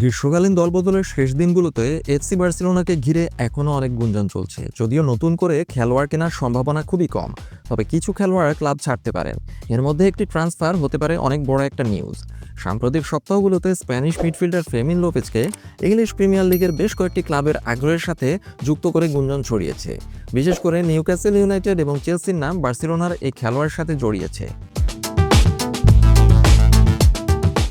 গ্রীষ্মকালীন দলবদলের শেষ দিনগুলোতে এফসি বার্সেলোনাকে ঘিরে এখনও অনেক গুঞ্জন চলছে। যদিও নতুন করে খেলোয়াড় কেনার সম্ভাবনা খুবই কম, তবে কিছু খেলোয়াড় ক্লাব ছাড়তে পারেন। এর মধ্যে একটি ট্রান্সফার হতে পারে অনেক বড় একটা নিউজ। সাম্প্রতিক সপ্তাহগুলোতে স্প্যানিশ মিডফিল্ডার ফেমিন লোপেজকে ইংলিশ প্রিমিয়ার লিগের বেশ কয়েকটি ক্লাবের আগ্রহের সাথে যুক্ত করে গুঞ্জন ছড়িয়েছে। বিশেষ করে নিউক্যাসেল ইউনাইটেড এবং চেলসির নাম বার্সেলোনার এই খেলোয়াড়ের সাথে জড়িয়েছে।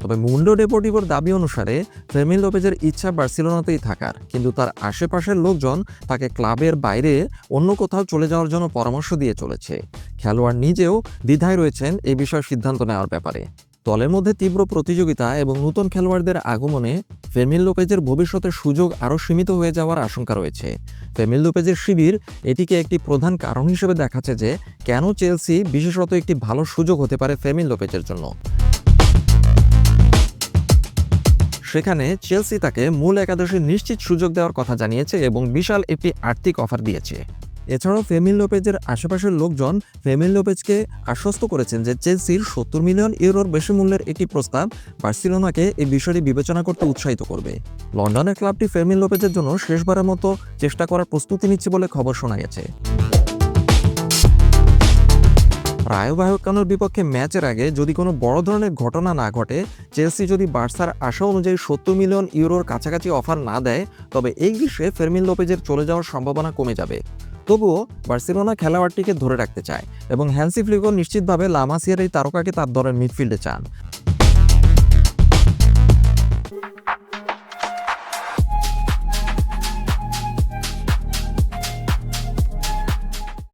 তবে মুন্ডো ডেপোর্টিভোর দাবি অনুসারে ফেমিন লোপেজের ইচ্ছা বার্সেলোনাতেই থাকার। কিন্তু তার আশেপাশের লোকজন তাকে ক্লাবের বাইরে অন্য কোথাও চলে যাওয়ার জন্য পরামর্শ দিয়ে চলেছে। খেলোয়াড় নিজেও দ্বিধায় রয়েছেন এই বিষয়ে সিদ্ধান্ত নেওয়ার ব্যাপারে। দলের মধ্যে তীব্র প্রতিযোগিতা এবং নতুন খেলোয়াড়দের আগমনে ফেমিল লোপেজের ভবিষ্যতের সুযোগ আরও সীমিত হয়ে যাওয়ার আশঙ্কা রয়েছে। ফেমিল লোপেজের শিবির এটিকে একটি প্রধান কারণ হিসেবে দেখাচ্ছে যে, কেন চেলসি বিশেষত একটি ভালো সুযোগ হতে পারে ফেমিল লোপেজের জন্য। সেখানে চেলসি তাকে মূল একাদশে নিশ্চিত সুযোগ দেওয়ার কথা জানিয়েছে এবং বিশাল একটি আর্থিক অফার দিয়েছে। এছাড়াও ফেমিল লোপেজের আশেপাশের লোকজন ফেমিল লোপেজকে আশ্বস্ত করেছেন যে চেলসির সত্তর মিলিয়ন ইউরোর বেশি মূল্যের একটি প্রস্তাব বার্সিলোনাকে এই বিষয়টি বিবেচনা করতে উৎসাহিত করবে। লন্ডনের ক্লাবটি ফেমিল লোপেজের জন্য শেষবারের মতো চেষ্টা করার প্রস্তুতি নিচ্ছে বলে খবর শোনা গেছে। রায় ভায়কানোর বিপক্ষে ম্যাচের আগে যদি কোনো বড় ধরনের ঘটনা না ঘটে, চেলসি যদি বার্সার আশা অনুযায়ী সত্তর মিলিয়ন ইউরোর কাছাকাছি অফার না দেয়, তবে এই গ্রীষ্মে ফেরমিন লোপেজের চলে যাওয়ার সম্ভাবনা কমে যাবে। তবুও বার্সেলোনা খেলোয়াড়টিকে ধরে রাখতে চায় এবং হ্যান্সি ফ্লিগো নিশ্চিতভাবে লামাসিয়ার এই তারকাকে তার দলের মিডফিল্ডে চান।